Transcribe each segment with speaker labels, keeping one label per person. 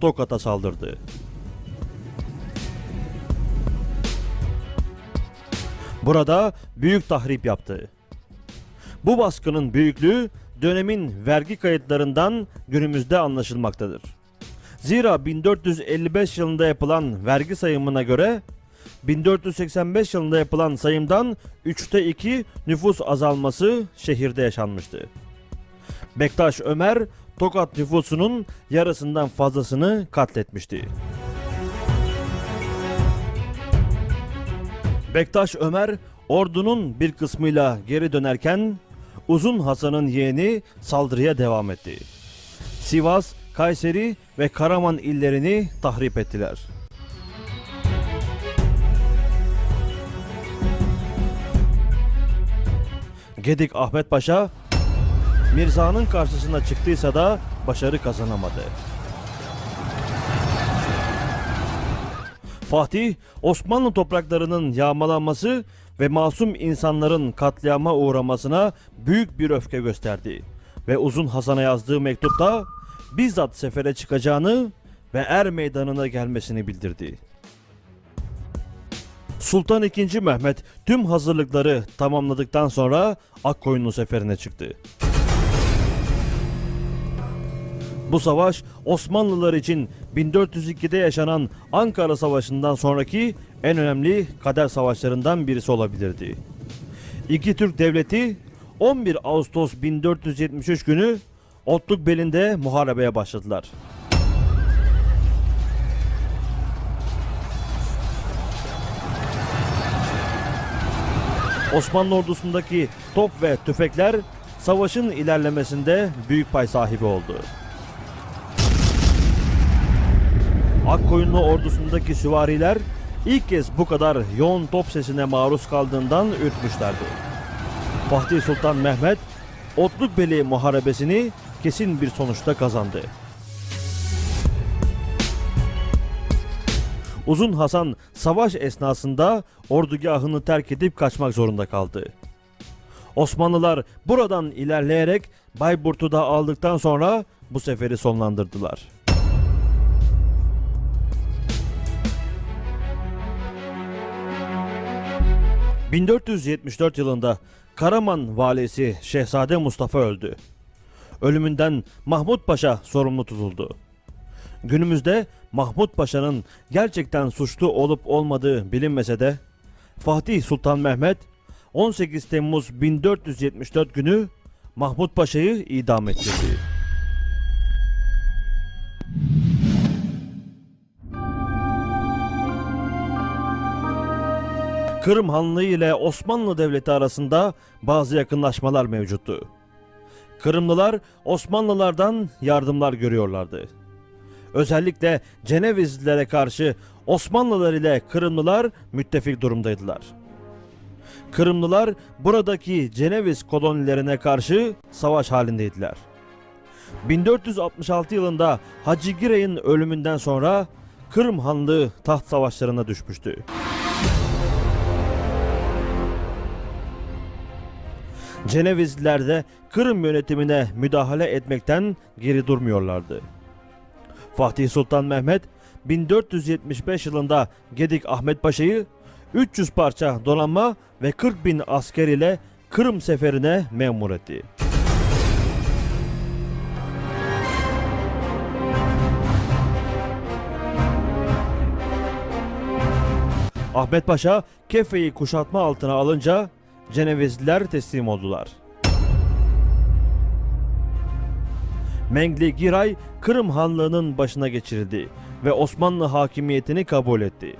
Speaker 1: Tokat'a saldırdı. Burada büyük tahrip yaptı. Bu baskının büyüklüğü dönemin vergi kayıtlarından günümüzde anlaşılmaktadır. Zira 1455 yılında yapılan vergi sayımına göre 1485 yılında yapılan sayımdan 3'te 2 nüfus azalması şehirde yaşanmıştı. Bektaş Ömer Tokat nüfusunun yarısından fazlasını katletmişti. Bektaş Ömer ordunun bir kısmıyla geri dönerken Uzun Hasan'ın yeğeni saldırıya devam etti. Sivas, Kayseri ve Karaman illerini tahrip ettiler. Gedik Ahmet Paşa Mirza'nın karşısına çıktıysa da başarı kazanamadı. Fatih, Osmanlı topraklarının yağmalanması ve masum insanların katliama uğramasına büyük bir öfke gösterdi. Ve Uzun Hasan'a yazdığı mektupta bizzat sefere çıkacağını ve er meydanına gelmesini bildirdi. Sultan II. Mehmet tüm hazırlıkları tamamladıktan sonra Akkoyunlu seferine çıktı. Bu savaş Osmanlılar için 1402'de yaşanan Ankara Savaşı'ndan sonraki en önemli kader savaşlarından birisi olabilirdi. İki Türk devleti 11 Ağustos 1473 günü Otluk belinde muharebeye başladılar. Osmanlı ordusundaki top ve tüfekler savaşın ilerlemesinde büyük pay sahibi oldu. Akkoyunlu ordusundaki süvariler ilk kez bu kadar yoğun top sesine maruz kaldığından ürkmüşlerdi. Fatih Sultan Mehmet Otlukbeli muharebesini kesin bir sonuçta kazandı. Uzun Hasan savaş esnasında ordugahını terk edip kaçmak zorunda kaldı. Osmanlılar buradan ilerleyerek Bayburt'u da aldıktan sonra bu seferi sonlandırdılar. ...1474 yılında Karaman valisi Şehzade Mustafa öldü. Ölümünden Mahmut Paşa sorumlu tutuldu. Günümüzde Mahmut Paşa'nın gerçekten suçlu olup olmadığı bilinmese de Fatih Sultan Mehmet 18 Temmuz 1474 günü Mahmut Paşa'yı idam ettirdi. Kırım Hanlığı ile Osmanlı Devleti arasında bazı yakınlaşmalar mevcuttu. Kırımlılar Osmanlılardan yardımlar görüyorlardı. Özellikle Cenevizlilere karşı Osmanlılar ile Kırımlılar müttefik durumdaydılar. Kırımlılar buradaki Ceneviz kolonilerine karşı savaş halindeydiler. 1466 yılında Hacı Girey'in ölümünden sonra Kırım Hanlığı taht savaşlarına düşmüştü. Cenevizliler de Kırım yönetimine müdahale etmekten geri durmuyorlardı. Fatih Sultan Mehmet 1475 yılında Gedik Ahmet Paşa'yı 300 parça donanma ve 40 bin asker ile Kırım seferine memur etti. Ahmet Paşa Kefe'yi kuşatma altına alınca Cenevizliler teslim oldular. Mengli Giray Kırım Hanlığı'nın başına geçirildi ve Osmanlı hakimiyetini kabul etti.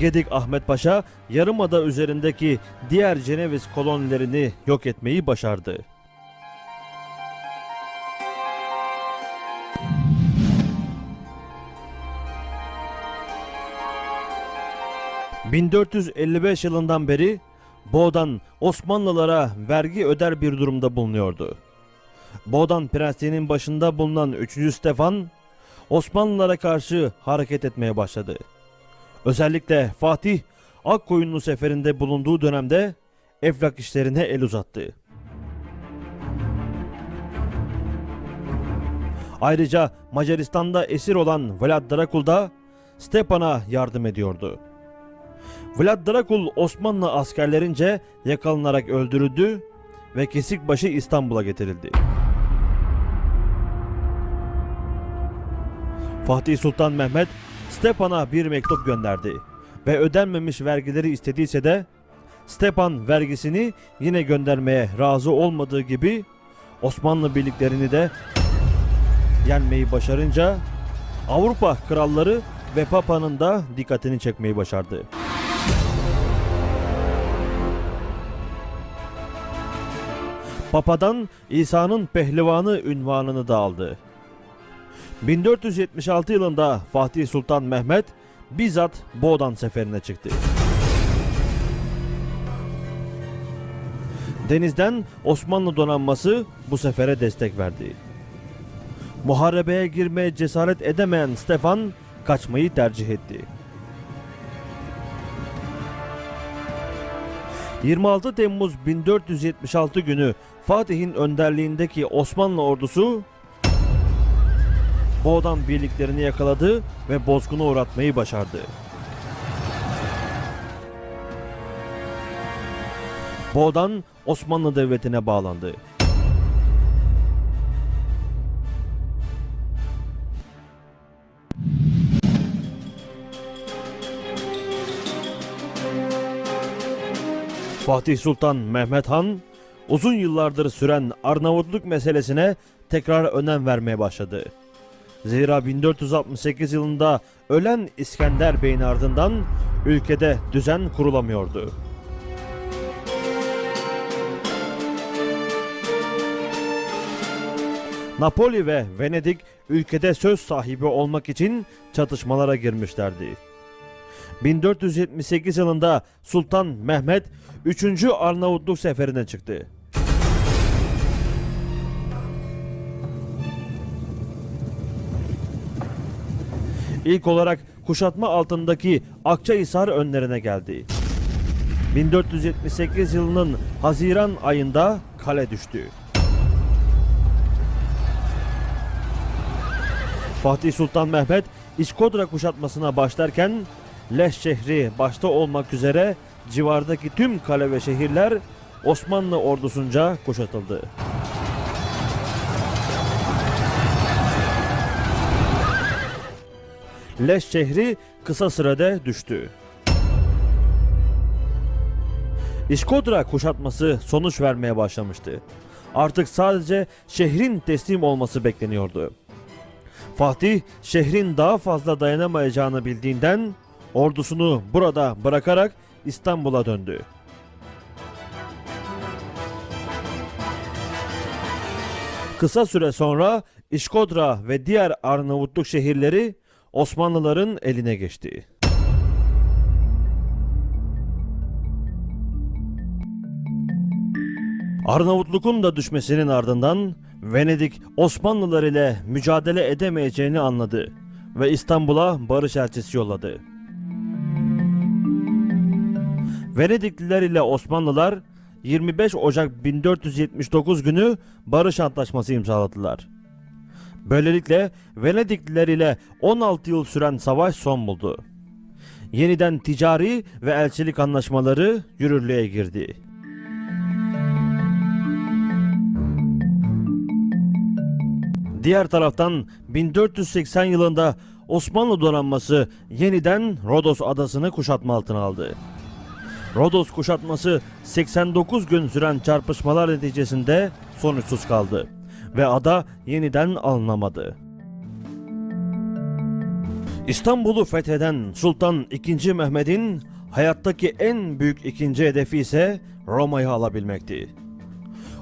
Speaker 1: Gedik Ahmet Paşa Yarımada üzerindeki diğer Ceneviz kolonilerini yok etmeyi başardı. ...1455 yılından beri Boğdan Osmanlılara vergi öder bir durumda bulunuyordu. Boğdan Prensliği'nin başında bulunan 3. Stefan Osmanlılara karşı hareket etmeye başladı. Özellikle Fatih Akkoyunlu seferinde bulunduğu dönemde Eflak işlerine el uzattı. Ayrıca Macaristan'da esir olan Vlad Drakul da Stepan'a yardım ediyordu. Vlad Drakul Osmanlı askerlerince yakalanarak öldürüldü ve kesik başı İstanbul'a getirildi. Fatih Sultan Mehmet Stepan'a bir mektup gönderdi ve ödenmemiş vergileri istediyse de Stepan vergisini yine göndermeye razı olmadığı gibi Osmanlı birliklerini de yenmeyi başarınca Avrupa kralları ve Papa'nın da dikkatini çekmeyi başardı. Papa'dan İsa'nın pehlivanı ünvanını da aldı. 1476 yılında Fatih Sultan Mehmet bizzat Boğdan seferine çıktı. Denizden Osmanlı donanması bu sefere destek verdi. Muharebeye girmeye cesaret edemeyen Stefan kaçmayı tercih etti. 26 Temmuz 1476 günü Fatih'in önderliğindeki Osmanlı ordusu Boğdan birliklerini yakaladı ve bozguna uğratmayı başardı. Boğdan Osmanlı Devleti'ne bağlandı. Fatih Sultan Mehmet Han uzun yıllardır süren Arnavutluk meselesine tekrar önem vermeye başladı. Zira 1468 yılında ölen İskender Bey'in ardından ülkede düzen kurulamıyordu. Napoli ve Venedik ülkede söz sahibi olmak için çatışmalara girmişlerdi. 1478 yılında Sultan Mehmet 3. Arnavutluk seferine çıktı. İlk olarak kuşatma altındaki Akçahisar önlerine geldi. 1478 yılının Haziran ayında kale düştü. Fatih Sultan Mehmet İşkodra kuşatmasına başlarken Leş şehri başta olmak üzere civardaki tüm kale ve şehirler Osmanlı ordusunca kuşatıldı. Leş şehri kısa sürede düştü. İşkodra kuşatması sonuç vermeye başlamıştı. Artık sadece şehrin teslim olması bekleniyordu. Fatih şehrin daha fazla dayanamayacağını bildiğinden ordusunu burada bırakarak İstanbul'a döndü. Kısa süre sonra İşkodra ve diğer Arnavutluk şehirleri Osmanlıların eline geçti. Arnavutluk'un da düşmesinin ardından Venedik Osmanlılar ile mücadele edemeyeceğini anladı ve İstanbul'a barış elçisi yolladı. Venedikliler ile Osmanlılar 25 Ocak 1479 günü barış antlaşması imzaladılar. Böylelikle Venedikliler ile 16 yıl süren savaş son buldu. Yeniden ticari ve elçilik anlaşmaları yürürlüğe girdi. Diğer taraftan 1480 yılında Osmanlı donanması yeniden Rodos adasını kuşatma altına aldı. Rodos kuşatması 89 gün süren çarpışmalar neticesinde sonuçsuz kaldı ve ada yeniden alınamadı. İstanbul'u fetheden Sultan II. Mehmet'in hayattaki en büyük ikinci hedefi ise Roma'yı alabilmekti.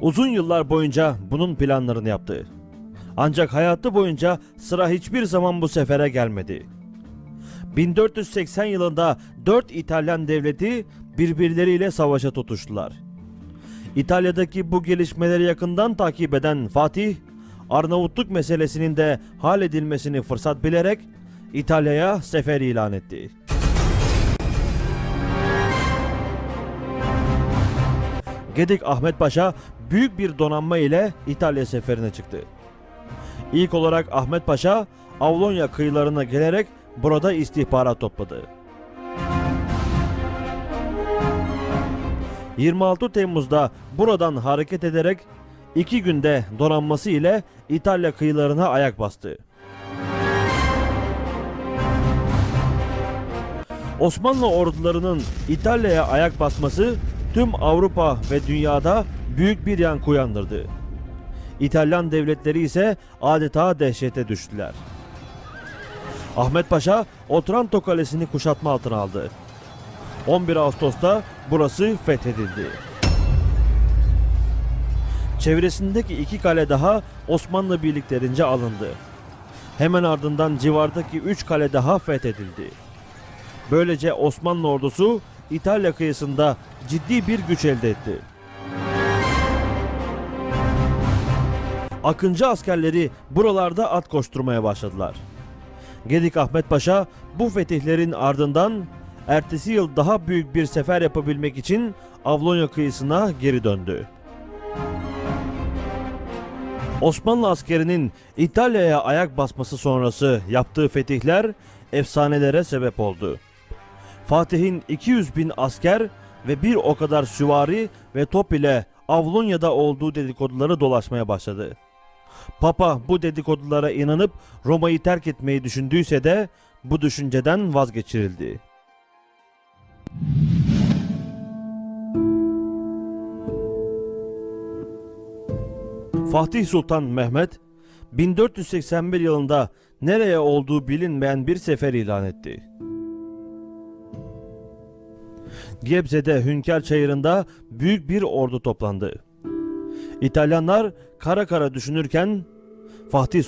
Speaker 1: Uzun yıllar boyunca bunun planlarını yaptı. Ancak hayatı boyunca sıra hiçbir zaman bu sefere gelmedi. 1480 yılında 4 İtalyan devleti birbirleriyle savaşa tutuştular. İtalya'daki bu gelişmeleri yakından takip eden Fatih, Arnavutluk meselesinin de halledilmesini fırsat bilerek İtalya'ya sefer ilan etti. Gedik Ahmet Paşa büyük bir donanma ile İtalya seferine çıktı. İlk olarak Ahmet Paşa Avlonya kıyılarına gelerek burada istihbarat topladı. 26 Temmuz'da buradan hareket ederek iki günde donanması ile İtalya kıyılarına ayak bastı. Osmanlı ordularının İtalya'ya ayak basması tüm Avrupa ve dünyada büyük bir yankı uyandırdı. İtalyan devletleri ise adeta dehşete düştüler. Ahmet Paşa Otranto Kalesi'ni kuşatma altına aldı. 11 Ağustos'ta burası fethedildi. Çevresindeki iki kale daha Osmanlı birliklerince alındı. Hemen ardından civardaki üç kale daha fethedildi. Böylece Osmanlı ordusu İtalya kıyısında ciddi bir güç elde etti. Akıncı askerleri buralarda at koşturmaya başladılar. Gedik Ahmet Paşa bu fetihlerin ardından ertesi yıl daha büyük bir sefer yapabilmek için Avlonya kıyısına geri döndü. Osmanlı askerinin İtalya'ya ayak basması sonrası yaptığı fetihler efsanelere sebep oldu. Fatih'in 200 bin asker ve bir o kadar süvari ve top ile Avlonya'da olduğu dedikoduları dolaşmaya başladı. Papa bu dedikodulara inanıp Roma'yı terk etmeyi düşündüyse de bu düşünceden vazgeçirildi. Fatih Sultan Mehmet 1481 yılında nereye olduğu bilinmeyen bir sefer ilan etti. Gebze'de Hünkar Çayırı'nda büyük bir ordu toplandı. İtalyanlar kara kara düşünürken Fatih